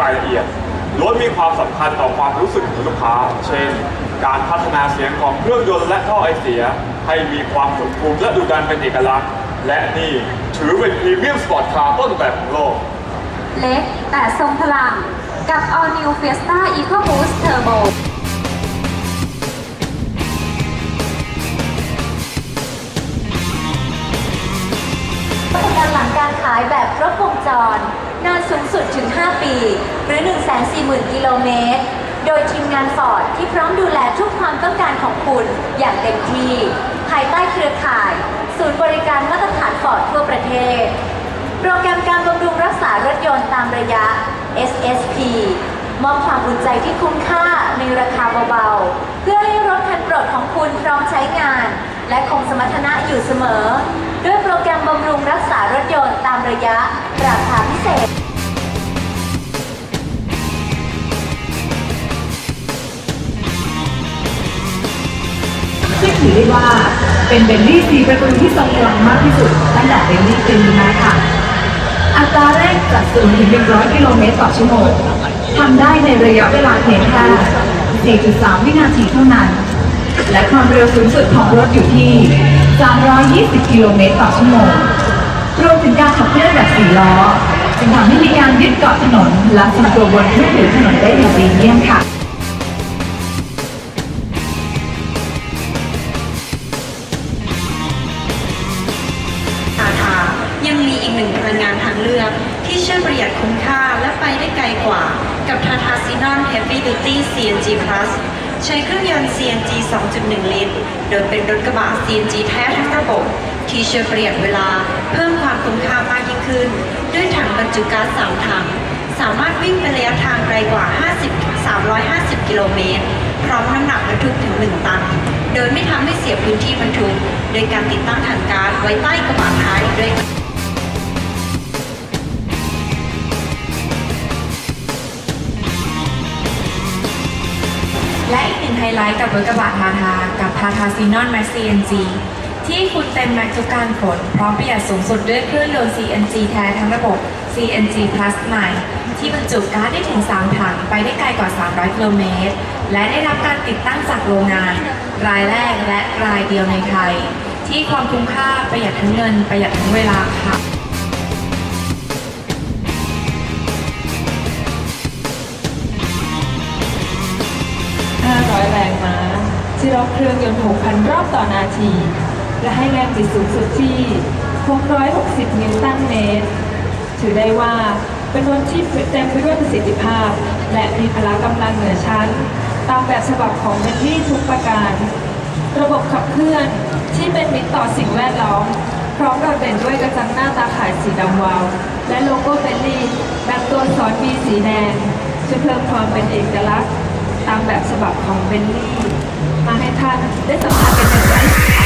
รายละเอียดล้วนมีความสำคัญต่อความรู้สึกของลูกค้า เช่น การพัฒนาเสียงของเครื่องยนต์และท่อไอเสีย ให้มีความสมบูรณ์และดุดันเป็นเอกลักษณ์ และนี่ถือเป็นพรีเมียมสปอร์ตคาร์ต้นแบบของโลก เล็กแต่ทรงพลังกับ All New Fiesta EcoBoost Turbo ประกันหลังการขายแบบครบวงจร นานสูงสุดถึง 5 ปี หรือ 140,000 กิโลเมตร โดยทีมงานฟอร์ดที่พร้อมดูแลทุกความต้องการของคุณอย่างเต็มที่ ภายใต้เครือข่าย ศูนย์บริการมาตรฐานฟอร์ดทั่วประเทศ โปรแกรมการบำรุงรักษารถยนต์ตามระยะ SSP มอบความอุ่นใจที่คุ้มค่าในราคาเบาๆ เพื่อให้รถคันโปรดของคุณพร้อมใช้งาน และคงสมรรถนะอยู่เสมอ ด้วยโปรแกรมบำรุงรักษารถยนต์ตามระยะ ถือได้ว่าเป็นเบลลี่สีประตูที่ทรงพลังมากที่สุดตั้งแต่เบลลี่เป็นมาค่ะ อัตราเร่งจาก0ถึง100กิโลเมตรต่อชั่วโมงทำได้ในระยะเวลาเพียงแค่4.3 วินาทีเท่านั้น และความเร็วสูงสุดของรถอยู่ที่ 320 กิโลเมตรต่อชั่วโมง รวมถึงการขับเคลื่อนแบบ4ล้อจึงทำให้มีการยึดเกาะถนนและทรงตัวบนพื้นผิวถนนได้อย่างดีเยี่ยมค่ะ เลือกที่ช่วยประหยัดคุ้มค่าและไปได้ไกลกว่า กับทาทาซีนอน Heavy Duty CNG Plus ใช้เครื่องยนต์ CNG 2.1 ลิตร โดยเป็นรถกระบะ CNG แท้ทั้งระบบ ที่ช่วยประหยัดเวลา เพิ่มความคุ้มค่ามากยิ่งขึ้น ด้วยถังบรรจุก๊าซ3ถัง สามารถวิ่งเป็นระยะทางไกลกว่า 50-350 กิโลเมตร พร้อมน้ำหนักบรรทุกถึง 1 ตัน โดยไม่ทำให้เสียพื้นที่บรรทุก โดยการติดตั้งถังก๊าซไว้ใต้กระบะท้ายด้วย และอีกหนึ่งไฮไลท์กับรถกระบะทาทา กับทาทาซีนอนแม็ก CNG ที่คุณเต็มแม็กทุกการขนพร้อมประหยัดสูงสุดด้วยเครื่องยนต์ CNG แท้ทั้งระบบ CNG Plus ใหม่ ที่บรรจุก๊าซได้ถึง 3 ถัง ไปได้ไกลกว่า 300 กิโลเมตร และได้รับการติดตั้งจากโรงงาน รายแรกและรายเดียวในไทย ที่ความคุ้มค่าประหยัดทั้งเงินประหยัดทั้งเวลาค่ะ ที่รอบเครื่องยนต์ 6,000 รอบต่อนาที และให้แรงบิดสูงสุดที่ 660 นิวตันเมตร ถือได้ว่าเป็นรถที่เต็มไปด้วยประสิทธิภาพ และมีพละกำลังเหนือชั้น ตามแบบฉบับของเบนลี่ทุกประการ ระบบขับเคลื่อนที่เป็นมิตรต่อสิ่งแวดล้อม พร้อมโดดเด่นด้วยกระจังหน้าตาข่ายสีดำวาว และโลโก้เบนลี่แบบตัวอักษรบีสีแดงจะเพิ่มความเป็นเอกลักษณ์ ตามแบบฉบับของเบนลี่มาให้ท่านได้สัมผัสกันอย่างใกล้ชิด